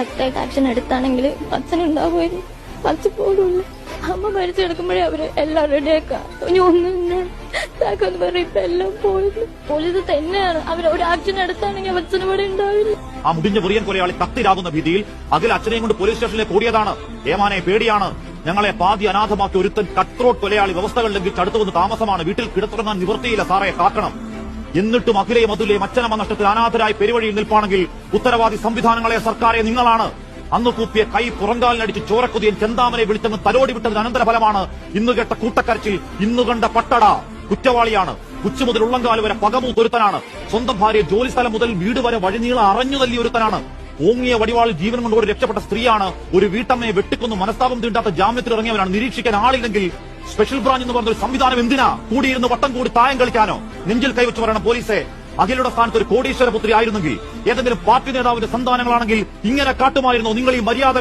ശക്തമായിട്ട് ആക്ഷൻ എടുത്താണെങ്കിൽ അച്ഛനുണ്ടാവുമായിരുന്നു അച്ഛൻ പോലുമില്ല അമ്മ മരിച്ചു കിടക്കുമ്പോഴേ അവർ എല്ലാം റെഡി ഒന്നും പറയും ഇപ്പൊ എല്ലാം പോയത്. പോലീസ് തന്നെയാണ്. അവർ ഒരു ആക്ഷൻ എടുത്താണെങ്കിൽ അച്ഛനും ഇവിടെ ഉണ്ടാവില്ല. ആ മുടിഞ്ഞ വെറിയൻ കൊലയാളി കത്തിരാകുന്ന ഭീതിയിൽ അഖിൽ അച്ഛനെയും കൊണ്ട് പോലീസ് സ്റ്റേഷനിലെ കൂടിയതാണ്. ഏമാനെ പേടിയാണ്. ഞങ്ങളെ പാതി അനാഥമാക്കി ഒരുത്തൻ കട്ട്രോട്ട് കൊലയാളി വ്യവസ്ഥകൾ ലംഘിച്ച് അടുത്തു താമസമാണ്. വീട്ടിൽ കിടത്തുറങ്ങാൻ നിവൃത്തിയില്ല. സാറേ കാക്കണം എന്നിട്ടും അഖിലേ മധുലെ അച്ഛനമ്മ നഷ്ടത്തിൽ അനാഥരായി പെരുവഴിയിൽ നിൽപ്പാണെങ്കിൽ ഉത്തരവാദി സംവിധാനങ്ങളെ സർക്കാരെ നിങ്ങളാണ്. അന്ന് കൂപ്പിയ കൈ പുറങ്കാലിനടിച്ച് ചോരക്കുതിയൻ ചെന്താമനെ വിളിച്ചെന്ന് തലോടി വിട്ടതിന് അനന്തരഫലമാണ്. ഇന്ന് കേട്ട കൂട്ടക്കരച്ചിൽ ഇന്ന് കണ്ട പട്ടട കുറ്റവാളിയാണ്. ഉച്ച മുതൽ ഉള്ളങ്കാൽ വരെ പകമൂത്തൊരുത്തനാണ്. സ്വന്തം ഭാര്യ ജോലി സ്ഥലം മുതൽ വീട് വരെ വഴിനീള അറിഞ്ഞു തല്ലി ഒരുത്തനാണ്. ഓങ്ങിയ വടിവാളിൽ ജീവൻ കൊണ്ടോടി രക്ഷപ്പെട്ട സ്ത്രീയാണ്. ഒരു വീട്ടമ്മയെ വെട്ടിക്കൊന്നു മനസ്താപം തീണ്ടാത്ത ജാമ്യത്തിൽ ഇറങ്ങിയവനാണ് നിരീക്ഷിക്കാൻ ആളില്ലെങ്കിൽ സ്പെഷ്യൽ ബ്രാഞ്ച് എന്ന് പറഞ്ഞ ഒരു സംവിധാനം എന്തിനാ? കൂടിയിരുന്ന് വട്ടം കൂടി തായം കളിക്കാനോ? നെഞ്ചിൽ കൈവച്ച് പറയണം പോലീസെ. അഖിലയുടെ സ്ഥാനത്ത് ഒരു കോടീശ്വര പുത്രി ആയിരുന്നെങ്കിൽ ഏതെങ്കിലും പാർട്ടി നേതാവിന്റെ സന്താനങ്ങളാണെങ്കിൽ ഇങ്ങനെ കാട്ടുമായിരുന്നോ? നിങ്ങൾ ഈ മര്യാദ